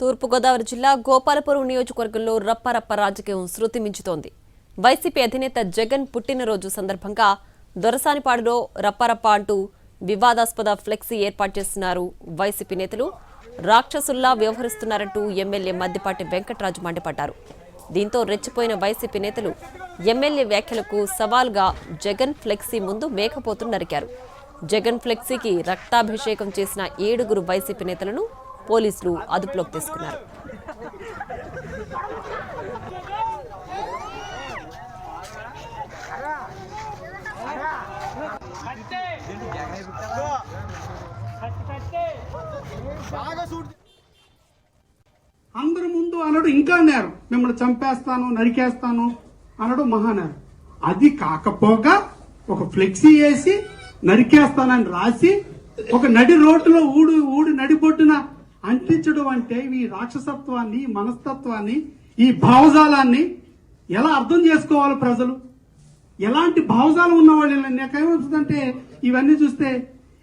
తూర్పుగోదావరి జిల్లా గోపాలపురం నియోజకవర్గంలో రప్పరప్ప రాజకీయం శృతి మించుతోంది. వైసీపీ అధినేత జగన్ పుట్టినరోజు సందర్భంగా దొరసానిపాడులో రప్పరప్ప అంటూ వివాదాస్పద ఫ్లెక్సీ ఏర్పాటు చేస్తున్నారు వైసీపీ నేతలు. రాక్షసుల్లా వ్యవహరిస్తున్నారంటూ ఎమ్మెల్యే మద్దిపాటి వెంకటరాజు మండిపడ్డారు. దీంతో రెచ్చిపోయిన వైసీపీ నేతలు ఎమ్మెల్యే వ్యాఖ్యలకు సవాల్గా జగన్ ఫ్లెక్సీ ముందు మేకపోతులు నరికారు. జగన్ ఫ్లెక్సీకి రక్తాభిషేకం చేసిన ఏడుగురు వైసీపీ నేతలను పోలీసులు అదుపులోకి తీసుకున్నారు. అందరి ముందు అనడు ఇంకా నేరం. మిమ్మల్ని చంపేస్తాను నరికేస్తాను అనడు మహానేరం. అది కాకపోగా ఒక ఫ్లెక్సీ వేసి నరికేస్తానని రాసి ఒక నడి రోడ్డులో ఊడు ఊడి నడిబొట్టున అంటించడం అంటే ఈ రాక్షసత్వాన్ని మనస్తత్వాన్ని ఈ భావజాలాన్ని ఎలా అర్థం చేసుకోవాలి ప్రజలు? ఎలాంటి భావజాలం ఉన్నవాళ్ళు నాకేమవుతుందంటే ఇవన్నీ చూస్తే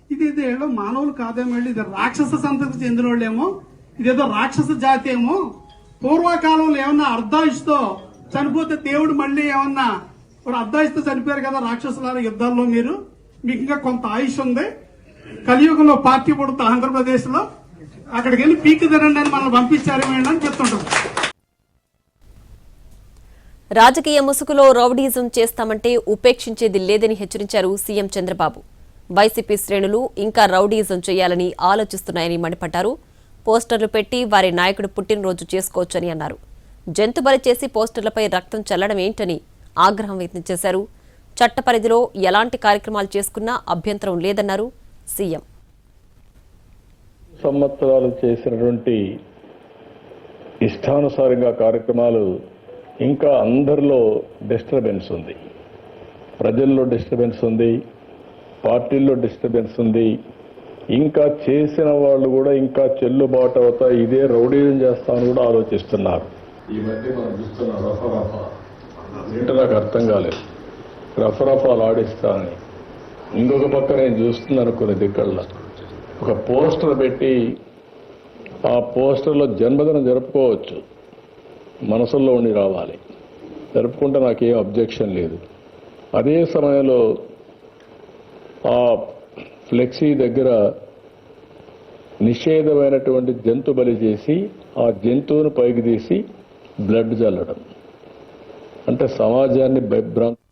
ఇది ఏదో మానవులు కాదేమో వీళ్ళు, ఇది రాక్షస సంతతి చెందిన వాళ్ళేమో ఇదేదో రాక్షస జాతి ఏమో. పూర్వకాలంలో ఏమన్నా అర్ధాయుషతో చనిపోతే దేవుడు మళ్ళీ ఏమన్నా ఇప్పుడు అర్ధాయుషతో చనిపోయారు కదా రాక్షసుల యుద్ధాల్లో మీరు? మీకు ఇంకా కొంత ఆయుష్ ఉంది. కలియుగంలో పార్టీ పడుతుంది ఆంధ్రప్రదేశ్లో అక్కడికి వెళ్ళి పీకి తినండి అని మనల్ని పంపించారు అని చెప్తుంటాం. రాజకీయ ముసుగులో రౌడీజం చేస్తామంటే ఉపేక్షించేది లేదని హెచ్చరించారు సీఎం చంద్రబాబు. వైసీపీ శ్రేణులు ఇంకా రౌడీజం చేయాలని ఆలోచిస్తున్నాయని మండిపడ్డారు. పోస్టర్లు పెట్టి వారి నాయకుడు పుట్టినరోజు చేసుకోవచ్చని అన్నారు. జంతు బలి చేసి పోస్టర్లపై రక్తం చల్లడం ఏంటని ఆగ్రహం వ్యక్తం చేశారు. చట్ట పరిధిలో ఎలాంటి కార్యక్రమాలు చేసుకున్నా అభ్యంతరం లేదన్నారు సీఎం. సంవత్సరాలు చేసినటువంటి ఇష్టానుసారంగా కార్యక్రమాలు ఇంకా అందరిలో డిస్టర్బెన్స్ ఉంది. ప్రజల్లో డిస్టర్బెన్స్ ఉంది. పార్టీల్లో డిస్టర్బెన్స్ ఉంది. ఇంకా చేసిన వాళ్ళు కూడా ఇంకా చెల్లుబాటు అవుతా ఇదే రౌడీజం చేస్తామని కూడా ఆలోచిస్తున్నారు. ఈ మధ్య మనం చూస్తున్నాం రఫరఫా. ఏంటో నాకు అర్థం కాలేదు. రఫరఫాలు ఆడిస్తానని. ఇంకొక పక్క నేను చూస్తున్నాను కొన్ని దిక్కల్లో. ఒక పోస్టర్ పెట్టి ఆ పోస్టర్లో జన్మదినం జరుపుకోవచ్చు. మనసుల్లో ఉండి రావాలి. జరుపుకుంటే నాకే అబ్జెక్షన్ లేదు. అదే సమయంలో ఆ ఫ్లెక్సీ దగ్గర నిషేధమైనటువంటి జంతు బలి చేసి ఆ జంతువును పైకి తీసి బ్లడ్ చల్లడం అంటే సమాజాన్ని భయభ్రాంతి